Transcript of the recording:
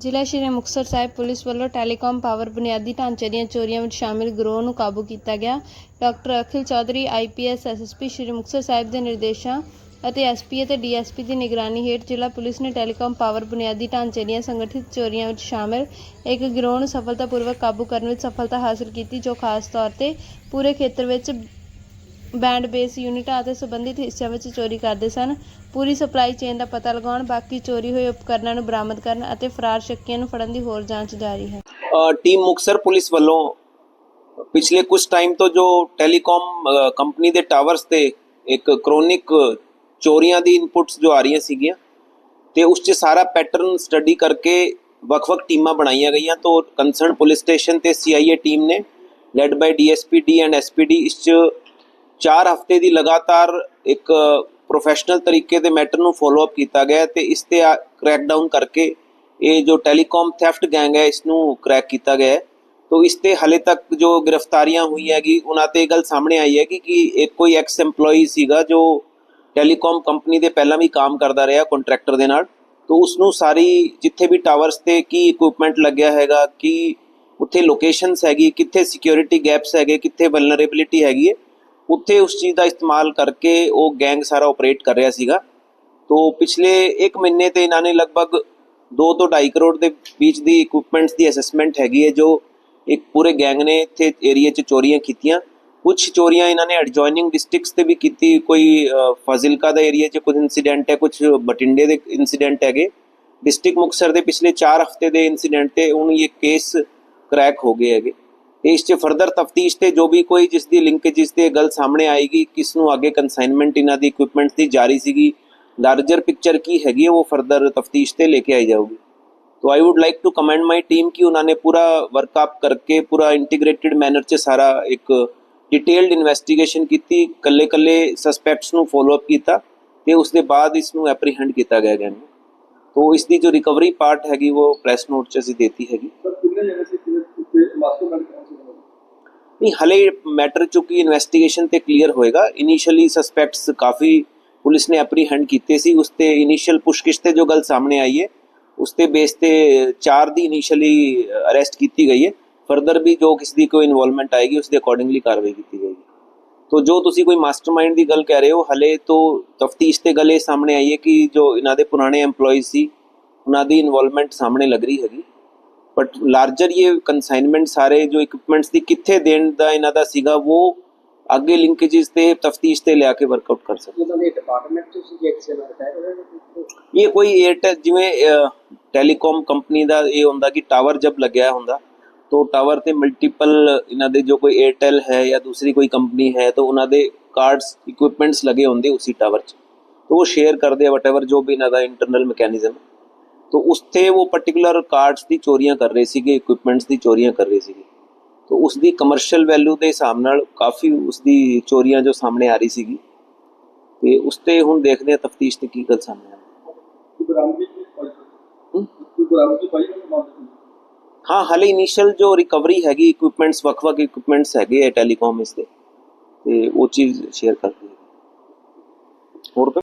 ਜ਼ਿਲ੍ਹਾ ਸ਼੍ਰੀ ਮੁਕਤਸਰ ਸਾਹਿਬ ਪੁਲਿਸ ਵੱਲੋਂ telecom power ਬੁਨਿਆਦੀ ਢਾਂਚੇ ਦੀਆਂ ਚੋਰੀਆਂ ਵਿੱਚ ਸ਼ਾਮਿਲ ਗਰੋਹ ਨੂੰ ਕਾਬੂ ਕੀਤਾ ਗਿਆ। Doctor Akhil Chaudhary IPS SSP Shri Muktsar Sahib ਦੇ ਨਿਰਦੇਸ਼ਾਂ ਅਤੇ ਐਸਪੀ ਅਤੇ ਡੀਐਸਪੀ ਦੀ ਨਿਗਰਾਨੀ ਹੇਠ ਜ਼ਿਲ੍ਹਾ ਪੁਲਿਸ ਨੇ ਟੈਲੀਕਾਮ ਪਾਵਰ ਬੁਨਿਆਦੀ ਢਾਂਚੇ ਦੀਆਂ ਸੰਗਠਿਤ ਚੋਰੀਆਂ ਵਿੱਚ ਸ਼ਾਮਿਲ ਇੱਕ ਗਿਰੋਹ ਨੂੰ ਸਫਲਤਾਪੂਰਵਕ ਕਾਬੂ ਕਰਨ ਵਿੱਚ ਸਫਲਤਾ ਹਾਸਲ ਕੀਤੀ, ਜੋ ਖਾਸ ਤੌਰ ਤੇ ਪੂਰੇ ਖੇਤਰ ਵਿੱਚ ਬੈਂਡ ਬੇਸ ਯੂਨਿਟਾਂ ਅਤੇ ਸੰਬੰਧਿਤ ਹਿੱਸਿਆਂ ਵਿੱਚ ਚੋਰੀ ਕਰਦੇ ਸਨ। ਪੂਰੀ ਸਪਲਾਈ ਚੇਨ ਦਾ ਪਤਾ ਲਗਾਉਣ, ਬਾਕੀ ਚੋਰੀ ਹੋਏ ਉਪਕਰਨਾਂ ਨੂੰ ਬਰਾਮਦ ਕਰਨ ਅਤੇ ਫਰਾਰ ਸ਼ੱਕੀਆਂ ਨੂੰ ਫੜਨ ਦੀ ਹੋਰ ਜਾਂਚ ਜਾਰੀ ਹੈ। ਟੀਮ ਮੁਕਸਰ ਪੁਲਿਸ ਵੱਲੋਂ ਪਿਛਲੇ ਕੁਝ ਟਾਈਮ ਤੋਂ ਜੋ ਟੈਲੀਕਾਮ ਕੰਪਨੀ ਦੇ ਟਾਵਰਸ ਤੇ ਇੱਕ ਕ੍ਰੋਨਿਕ ਚੋਰੀਆਂ ਦੀ ਇਨਪੁਟਸ ਜੋ ਆ ਰਹੀਆਂ ਸੀਗੀਆਂ ਤੇ ਉਸ 'ਚ ਸਾਰਾ ਪੈਟਰਨ ਸਟੱਡੀ ਕਰਕੇ ਵੱਖ-ਵੱਖ ਟੀਮਾਂ ਬਣਾਈਆਂ ਗਈਆਂ। ਤੋਂ ਕੰਸਰਨ ਪੁਲਿਸ ਸਟੇਸ਼ਨ ਤੇ ਸੀਆਈਏ ਟੀਮ ਨੇ led by DSPD and SPD ਇਸ 'ਚ 4 ਹਫ਼ਤੇ ਦੀ ਲਗਾਤਾਰ ਇੱਕ ਪ੍ਰੋਫੈਸ਼ਨਲ ਤਰੀਕੇ ਦੇ ਮੈਟਰ ਨੂੰ ਫੋਲੋ ਅਪ ਕੀਤਾ ਗਿਆ ਹੈ ਤੇ ਇਸ ਤੇ ਕ੍ਰੈਕ ਡਾਊਨ ਕਰਕੇ ਇਹ ਜੋ ਟੈਲੀਕਾਮ ਥੈਫਟ ਗੈਂਗ ਹੈ ਇਸ ਨੂੰ ਕ੍ਰੈਕ ਕੀਤਾ ਗਿਆ ਹੈ। ਤੋ ਇਸ ਤੇ ਹਲੇ ਤੱਕ ਜੋ ਗ੍ਰਿਫਤਾਰੀਆਂ ਹੋਈਆਂ ਹੈਗੀ, ਉਹਨਾਂ ਤੇ ਇਹ ਗੱਲ ਸਾਹਮਣੇ ਆਈ ਹੈ ਕਿ ਕਿ ਇੱਕ ਕੋਈ ਐਕਸ EMPLOYEE ਸੀਗਾ ਜੋ ਟੈਲੀਕਾਮ ਕੰਪਨੀ ਦੇ ਪਹਿਲਾਂ ਵੀ ਕੰਮ ਕਰਦਾ ਰਿਹਾ ਕੰਟਰੈਕਟਰ ਦੇ ਨਾਲ। ਤੋ ਉਸ ਨੂੰ ਸਾਰੀ ਜਿੱਥੇ ਵੀ ਟਾਵਰਸ ਤੇ ਕੀ ਇਕਵਿਪਮੈਂਟ ਲੱਗਿਆ ਹੈਗਾ, ਕੀ ਉੱਥੇ ਲੋਕੇਸ਼ਨਸ ਹੈਗੀ, ਕਿੱਥੇ ਸਿਕਿਉਰਿਟੀ ਗੈਪਸ ਹੈਗੇ, ਕਿੱਥੇ ਵਲਨਰੇਬਿਲਿਟੀ ਹੈਗੀ ਹੈ ਉੱਥੇ ਉਸ ਚੀਜ਼ ਦਾ ਇਸਤੇਮਾਲ ਕਰਕੇ ਉਹ ਗੈਂਗ ਸਾਰਾ ਆਪਰੇਟ ਕਰ ਰਿਹਾ ਸੀਗਾ। ਤੋ ਪਿਛਲੇ 1 ਮਹੀਨੇ ਤੇ ਇਹਨਾਂ ਨੇ ਲਗਭਗ 2 ਤੋਂ 2.5 ਕਰੋੜ ਦੇ ਵਿੱਚ ਦੀ ਇਕਵਿਪਮੈਂਟਸ ਦੀ ਅਸੈਸਮੈਂਟ ਹੈਗੀ ਹੈ, ਜੋ ਇੱਕ ਪੂਰੇ ਗੈਂਗ ਨੇ ਇੱਥੇ ਏਰੀਆ 'ਚ ਚੋਰੀਆਂ ਕੀਤੀਆਂ। ਕੁਝ ਚੋਰੀਆਂ ਇਹਨਾਂ ਨੇ ਐਡਜੋਇਨਿੰਗ ਡਿਸਟ੍ਰਿਕਟਸ ਤੇ ਵੀ ਕੀਤੀ, ਕੋਈ ਫਾਜ਼ਿਲਕਾ ਦਾ ਏਰੀਆ 'ਚ ਕੁਝ ਇਨਸੀਡੈਂਟ ਹੈ ਕੁਝ ਬਟਿੰਡੇ ਦੇ ਇਨਸੀਡੈਂਟ ਹੈਗੇ। ਡਿਸਟ੍ਰਿਕਟ ਮੁਕਤਸਰ ਦੇ ਪਿਛਲੇ 4 ਹਫ਼ਤੇ ਦੇ ਇਨਸੀਡੈਂਟ ਤੇ ਹੁਣ ਇਹ ਕੇਸ ਕ੍ਰੈਕ ਹੋ ਗਏ ਹੈਗੇ। ਇਸ 'ਚ ਫਰਦਰ ਤਫਤੀਸ਼ ਤੇ ਜੋ ਵੀ ਕੋਈ ਜਿਸ ਦੀ ਲਿੰਕੇਜਿਸ ਤੇ ਇਹ ਗੱਲ ਸਾਹਮਣੇ ਆਏਗੀ ਕਿਸ ਨੂੰ ਅੱਗੇ ਕਨਸਾਈਨਮੈਂਟ ਇਹਨਾਂ ਦੀ ਇਕਵਿਪਮੈਂਟ ਦੀ ਜਾਰੀ ਸੀਗੀ ਲਾਰਜਰ ਪਿਕਚਰ ਕੀ ਹੈਗੀ ਹੈ ਉਹ ਫਰਦਰ ਤਫਤੀਸ਼ ਤੇ ਲੈ ਕੇ ਆਈ ਜਾਊਗੀ तो I would like to commend my team कि उन्होंने पूरा वर्कअप करके पूरा इंटीग्रेटेड मैनर ਚ ਸਾਰਾ ਇੱਕ ਡਿਟੇਲਡ ਇਨਵੈਸਟੀਗੇਸ਼ਨ ਕੀਤੀ ਕੱਲੇ ਕੱਲੇ ਸਸਪੈਕਟਸ ਨੂੰ ਫੋਲੋ ਅਪ ਕੀਤਾ ਤੇ ਉਸ ਦੇ ਬਾਅਦ ਇਸ ਨੂੰ ਐਪਰੀਹੈਂਡ ਕੀਤਾ ਗਿਆ ਗਿਆ ਤੋ ਇਸ ਦੀ ਜੋ ਰਿਕਵਰੀ ਪਾਰਟ ਹੈਗੀ ਉਹ ਪ੍ਰੈਸ ਨੋਟ ਚ ਅਸੀਂ ਦੇਤੀ ਹੈਗੀ ਨਹੀਂ, ਹਲੇ ਮੈਟਰ ਚੁੱਕੀ ਇਨਵੈਸਟੀਗੇਸ਼ਨ ਤੇ ਕਲੀਅਰ ਹੋਏਗਾ। ਇਨੀਸ਼ੀਅਲੀ ਸਸਪੈਕਟਸ ਕਾਫੀ ਪੁਲਿਸ ਨੇ ਐਪਰੀਹੈਂਡ ਕੀਤੇ ਸੀ। ਉਸ ਤੇ ਇਨੀਸ਼ੀਅਲ ਪੁੱਛਗਿੱਛ ਤੇ ਜੋ ਗੱਲ ਸਾਹਮਣੇ ਆਈ ਹੈ, ਉਸ ਤੇ ਬੇਸ ਤੇ ਚਾਰ ਦੀ ਇਨੀਸ਼ੀਅਲੀ ਅਰੈਸਟ ਕੀਤੀ ਗਈ ਹੈ। ਫਰਦਰ ਵੀ ਜੋ ਕਿਸੇ ਦੀ ਕੋਈ ਇਨਵੋਲਵਮੈਂਟ ਆਏਗੀ ਉਸ ਦੇ ਅਕੋਰਡਿੰਗਲੀ ਕਾਰਵਾਈ ਕੀਤੀ ਜਾਏਗੀ। ਤੋ ਜੋ ਤੁਸੀਂ ਕੋਈ ਮਾਸਟਰਮਾਈਂਡ ਦੀ ਗੱਲ ਕਹਿ ਰਹੇ ਹੋ, ਹਲੇ ਤੋਂ ਤਫਤੀਸ਼ ਤੇ ਗੱਲ ਇਹ ਸਾਹਮਣੇ ਆਈ ਹੈ ਕਿ ਜੋ ਇਹਨਾਂ ਦੇ ਪੁਰਾਣੇ EMPLOYEES ਸੀ, ਉਹਨਾਂ ਦੀ ਇਨਵੋਲਵਮੈਂਟ ਸਾਹਮਣੇ ਲੱਗ ਰਹੀ ਹੈਗੀ। ਬਟ ਲਾਰਜਰ ਇਹ ਕਨਸਾਈਨਮੈਂਟ ਸਾਰੇ ਜੋ ਇਕਵਿਪਮੈਂਟਸ ਦੀ ਕਿੱਥੇ ਦੇਣ ਦਾ ਇਹਨਾਂ ਦਾ ਸੀਗਾ ਉਹ ਅੱਗੇ ਲਿੰਕੇजेस ਤੇ ਤਫਤੀਸ਼ ਤੇ ਲਿਆ ਕੇ ਵਰਕਆਊਟ ਕਰ ਸਕਦੇ ਮਤਲਬ ਇਹ ਡਿਪਾਰਟਮੈਂਟ ਤੋਂ ਸੀ ਐਕਸਐਲ ਬਤਾਇਆ ਇਹ ਕੋਈ ਏਅਰਟੈਲ ਜਿਵੇਂ ਟੈਲੀਕਾਮ ਕੰਪਨੀ ਦਾ ਇਹ ਹੁੰਦਾ ਕਿ ਟਾਵਰ ਜਬ ਲੱਗਿਆ ਹੁੰਦਾ तो टावर पे मल्टीपल इन्होंने जो कोई एयरटेल है या दूसरी कोई कंपनी है तो उन्होंने कार्ड्स इक्विपमेंट्स लगे होंगे उसी टावर च। तो वो शेयर करते हैं वट एवर जो भी इन्हों इंटरनल मैकेनिज्म है तो उसथे वो पर्टिकुलर कार्ड्स ਦੀ ਚੋਰੀਆਂ ਕਰ ਰਹੇ ਸੀਗੇ ਇਕਵਿਪਮੈਂਟਸ ਦੀ ਚੋਰੀਆਂ ਕਰ ਰਹੇ ਸੀਗੇ तो ਉਸ ਦੀ ਕਮਰਸ਼ੀਅਲ ਵੈਲਿਊ ਦੇ ਹਿਸਾਬ ਨਾਲ ਕਾਫੀ ਉਸ ਦੀ ਚੋਰੀਆਂ ਜੋ ਸਾਹਮਣੇ ਆ ਰਹੀ ਸੀਗੀ ਤੇ ਉਸ ਤੇ ਹੁਣ ਦੇਖਦੇ ਆ ਤਫਤੀਸ਼ ਤੇ ਕੀ ਗੱਲ ਸਾਹਮਣੇ ਆ ਕੋਈ ਬਰਾਮਦੀ ਕੀ ਪਾਈ ਹਮ? ਕੋਈ ਬਰਾਮਦੀ ਪਾਈ ਨਾ ਮਾਮਲੇ ਹਾਂ ਹਾਲੇ ਇਨੀਸ਼ੀਅਲ ਜੋ ਰਿਕਵਰੀ ਹੈਗੀ ਇਕਵਿਪਮੈਂਟਸ ਵੱਖ-ਵੱਖ ਇਕਵਿਪਮੈਂਟਸ ਹੈਗੇ ਆ ਟੈਲੀਕਾਮ ਇਸ ਦੇ ਤੇ ਉਹ ਚੀਜ਼ ਸ਼ੇਅਰ ਕਰਦੇ ਹਾਂ ਹੋਰ ਤਾਂ